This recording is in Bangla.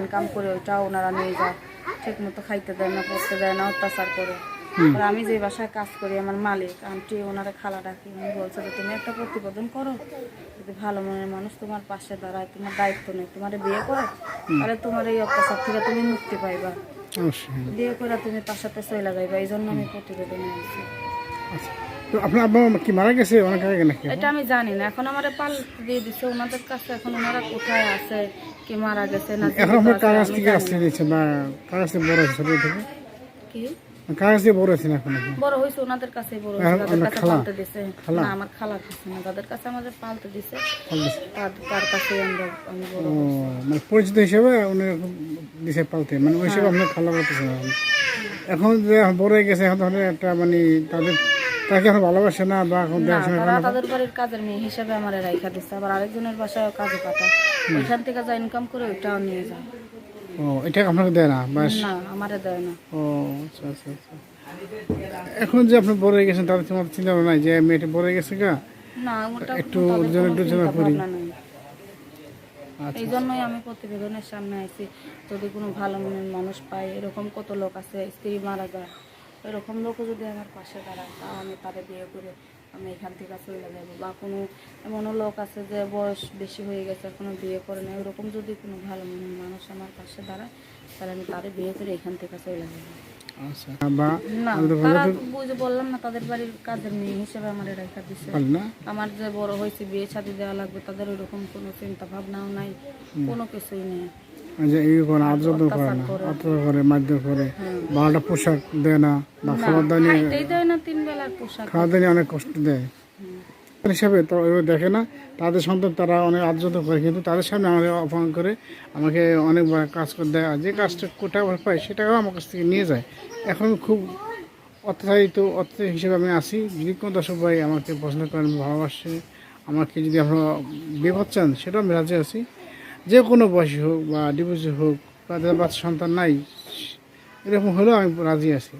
ইনকাম করে ওইটাও ওনারা নিয়ে যায় ঠিক মতো খাইতে দেয় না পড়তে দেয় না অত্যাচার করে। আমি যে বাসায় কাজ করি আমার মালিক আন্টি ওনারা খালা ডাকি উনি বলছে যে তুমি একটা প্রতিবেদন করো। যদি ভালো মনের মানুষ তোমার পাশে দাঁড়ায় তোমার দায়িত্ব নেই তোমার বিয়ে করে তাহলে তোমার এই অত্যাচার থেকে তুমি মুক্তি পাইবা। বিয়ে করে তুমি তার সাথে চলে যাইবা এই জন্য আমি প্রতিবেদন আনছি আচ্ছা। তো আপনার আব্বা কি মারা গেছে? অনেক আগে নাকি? এটা আমি জানি না। এখন আমার পাল দিয়ে দিছে। ওনাদের কাছে এখন ওনারা কোথায় আছে? কি মারা গেছে না এখন আপনার কাগজ থেকে আসতে দিয়েছে বা কাগজ থেকে বড় হয়েছে ছোট থেকে কি? কাগজ দিয়ে বড় হয়েছে না এখন বড় হয়েছে ওনাদের কাছেই বড় হয়েছে। তাদের কাছে? পালতে দিছে? না আমার খালা দিছে না। তাদের কাছে আমাদের পালতে দিছে তার কাছেই আমরা আমি বড় মানে পরিচিত হিসেবে উনি দিছে পালতে মানে ওই হিসেবে আপনার খালা না। এখন যে বড় হয়ে গেছে এখন তাহলে একটা মানে তাদের তাকে এখন ভালোবাসে না বা এখন তারা তাদের বাড়ির কাজের মেয়ে হিসেবে আমার রাইখা দিচ্ছে আবার আরেকজনের বাসায় কাজে পাঠায়। ওইখান থেকে যা ইনকাম করে ওইটাও নিয়ে যায়। ও এটা আপনাকে দেয় না বাস? না আমারে দেয় না। ও আচ্ছা আচ্ছা আচ্ছা। এখন যে আপনি বড় হয়ে গেছেন তাদের তোমার চিন্তা নাই যে মেয়েটা বড় হয়ে গেছে গা। না ওটা একটু তাদের জন্য একটু জন্য করি। এই জন্যই আমি প্রতিবেদনের সামনে যদি কোনো ভালো মনের মানুষ পাই এরকম কত লোক আছে স্ত্রী মারা যায় এরকম লোকও যদি আমার পাশে দাঁড়ায় তাও আমি তারে বিয়ে করে আমি এখান থেকে চলে যাব। বা কোনো এমনও লোক আছে যে বয়স বেশি হয়ে গেছে এখনও বিয়ে করে না এরকম যদি কোনো ভালো মনের মানুষ আমার পাশে দাঁড়ায় তাহলে আমি তারে বিয়ে করে এখান থেকে চলে যাব। আচ্ছা বললাম না তাদের বাড়ির কাজের মেয়ে হিসেবে আমার রেখা আমার যে বড় হয়েছে বিয়ে শাদি দেওয়া লাগবে তাদের ওইরকম কোনো চিন্তা ভাবনাও নাই কোনো কিছুই নেই। যে এই করে আদ্রত করে না আদ্রত করে মারধর করে। একটা পোশাক দেয় না বা খাবার দাওয়া নিয়ে খাওয়া দাওয়া নিয়ে অনেক কষ্ট দেয়। হিসাবে তো দেখে না। তাদের সন্তান তারা অনেক আদ্রত করে কিন্তু তাদের সামনে আমাকে অপমান করে আমাকে অনেক কাজ করে দেয়। আর যে কাজটা কোটা পাই সেটাও আমার কাছ থেকে নিয়ে যায়। এখন খুব অত্যাচারিত অত্যাচার হিসেবে আমি আসি যদি কোনো দর্শক ভাই আমাকে পছন্দ করেন ভালোবাসে আমাকে যদি আপনারা বিপদ চান সেটাও আমি রাজি আছি। যে কোনো বয়সী হোক বা ডিভোর্সি হোক বা যাদের বাচ্চা সন্তান নাই, এরকম হলেও আমি রাজি আছি।